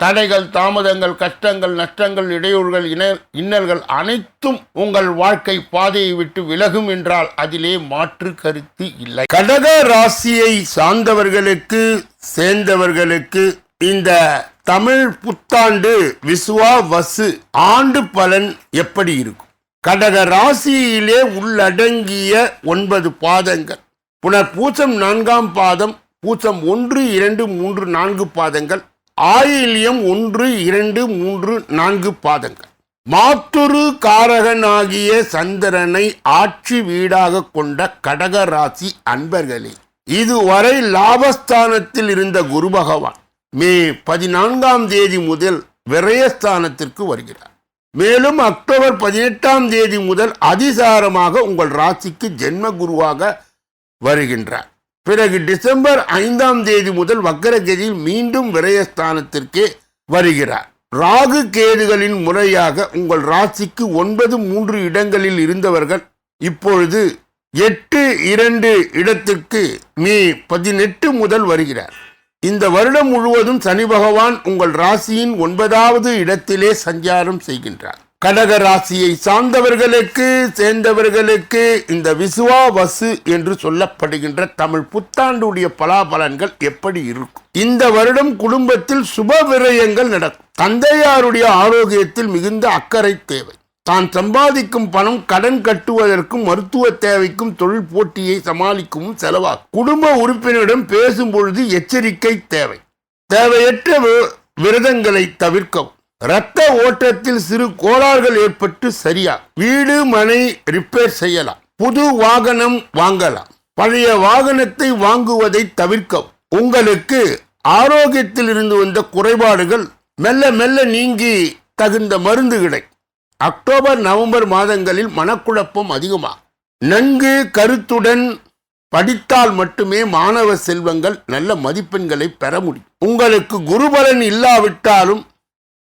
தடைகள் தாமதங்கள் கஷ்டங்கள் நஷ்டங்கள் இடையூறுகள் இன இன்னல்கள் அனைத்தும் உங்கள் வாழ்க்கை பாதையை விட்டு விலகும் என்றால் அதிலே மாற்று கருத்து இல்லை. கடக ராசியை சார்ந்தவர்களுக்கு சேர்ந்தவர்களுக்கு இந்த தமிழ் புத்தாண்டு விசுவா வசு ஆண்டு பலன் எப்படி இருக்கும்? கடக ராசியிலே உள்ளடங்கிய ஒன்பது பாதங்கள். புனர் பூசம் நான்காம் பாதம் பூசம் ஒன்று இரண்டு மூன்று நான்கு பாதங்கள். ஆயில்யம் ஒன்று இரண்டு மூன்று நான்கு பாதங்கள். மாத்துரு காரகனாகிய சந்திரனை ஆட்சி வீடாக கொண்ட கடக ராசி அன்பர்களே இதுவரை லாபஸ்தானத்தில் இருந்த குரு பகவான் மே பதினான்காம் தேதி முதல் விரயஸ்தானத்திற்கு வருகிறார். மேலும் அக்டோபர் பதினெட்டாம் தேதி முதல் அதிசாரமாக உங்கள் ராசிக்கு ஜென்ம குருவாக வருகின்றார். பிறகு டிசம்பர் ஐந்தாம் தேதி முதல் வக்கரகதியில் மீண்டும் விரயஸ்தானத்திற்கே வருகிறார். ராகு கேதுகளின் முறையாக உங்கள் ராசிக்கு ஒன்பது மூன்று இடங்களில் இருந்தவர்கள் இப்பொழுது எட்டு இரண்டு இடத்திற்கு மே பதினெட்டு முதல் வருகிறார். இந்த வருடம் முழுவதும் சனி பகவான் உங்கள் ராசியின் ஒன்பதாவது இடத்திலே சஞ்சாரம் செய்கின்றார். கடக ராசியை சார்ந்தவர்களுக்கு சேர்ந்தவர்களுக்கு இந்த விசுவா வசு என்று சொல்லப்படுகின்ற தமிழ் புத்தாண்டுடைய பலாபலன்கள் எப்படி இருக்கும்? இந்த வருடம் குடும்பத்தில் சுப விரயங்கள் நடக்கும். தந்தையாருடைய ஆரோக்கியத்தில் மிகுந்த அக்கறை தேவை. தான் சம்பாதிக்கும் பணம் கடன் கட்டுவதற்கும் மருத்துவ தேவைக்கும் தொழில் போட்டியை சமாளிக்கவும் செலவாகும். குடும்ப உறுப்பினரிடம் பேசும் பொழுது எச்சரிக்கை தேவை. தேவையற்ற வி- விரதங்களை தவிர்க்கவும். இரத்த ஓட்டத்தில் சிறு கோளாறுகள் ஏற்பட்டு சரியா? வீடு மனை ரிப்பேர் செய்யலாம். புது வாகனம் வாங்கலாம். பழைய வாகனத்தை வாங்குவதை தவிர்க்கவும். உங்களுக்கு ஆரோக்கியத்தில் இருந்து வந்த குறைபாடுகள் மெல்ல மெல்ல நீங்கி தகுந்த மருந்து கிடை அக்டோபர் நவம்பர் மாதங்களில் மனக்குழப்பம் அதிகமாகும் நன்கு கருத்துடன் படித்தால் மட்டுமே மாணவ செல்வங்கள் நல்ல மதிப்பெண்களை பெற முடியும். உங்களுக்கு குருபலன் இல்லாவிட்டாலும்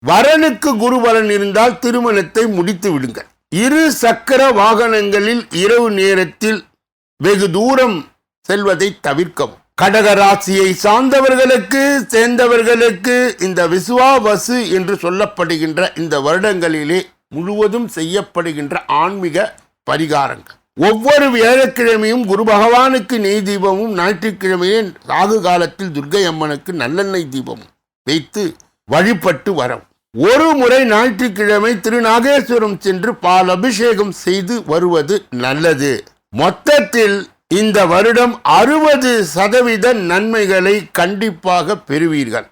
வரனுக்கு குருபலன் இருந்தால் திருமணத்தை முடித்து விடுங்கள். இரு சக்கர வாகனங்களில் இரவு நேரத்தில் வெகு தூரம் செல்வதை தவிர்க்கவும். கடக ராசியை சார்ந்தவர்களுக்கு சேர்ந்தவர்களுக்கு இந்த விசுவாவசு என்று சொல்லப்படுகின்ற இந்த வருடங்களிலே முழுவதும் செய்யப்படுகின்ற ஆன்மீக பரிகாரங்கள். ஒவ்வொரு வியாழக்கிழமையும் குரு பகவானுக்கு நெய் தீபமும் ஞாயிற்றுக்கிழமையே ராகு காலத்தில் துர்க்கை அம்மனுக்கு நல்லெண்ணெய் தீபமும் வைத்து வழிபட்டு வரவும். ஒரு முறை ஞாயிற்றுக்கிழமை திருநாகேஸ்வரம் சென்று பால் அபிஷேகம் செய்து வருவது நல்லது. மொத்தத்தில் இந்த வருடம் அறுபது சதவீத நன்மைகளை கண்டிப்பாக பெறுவீர்கள்.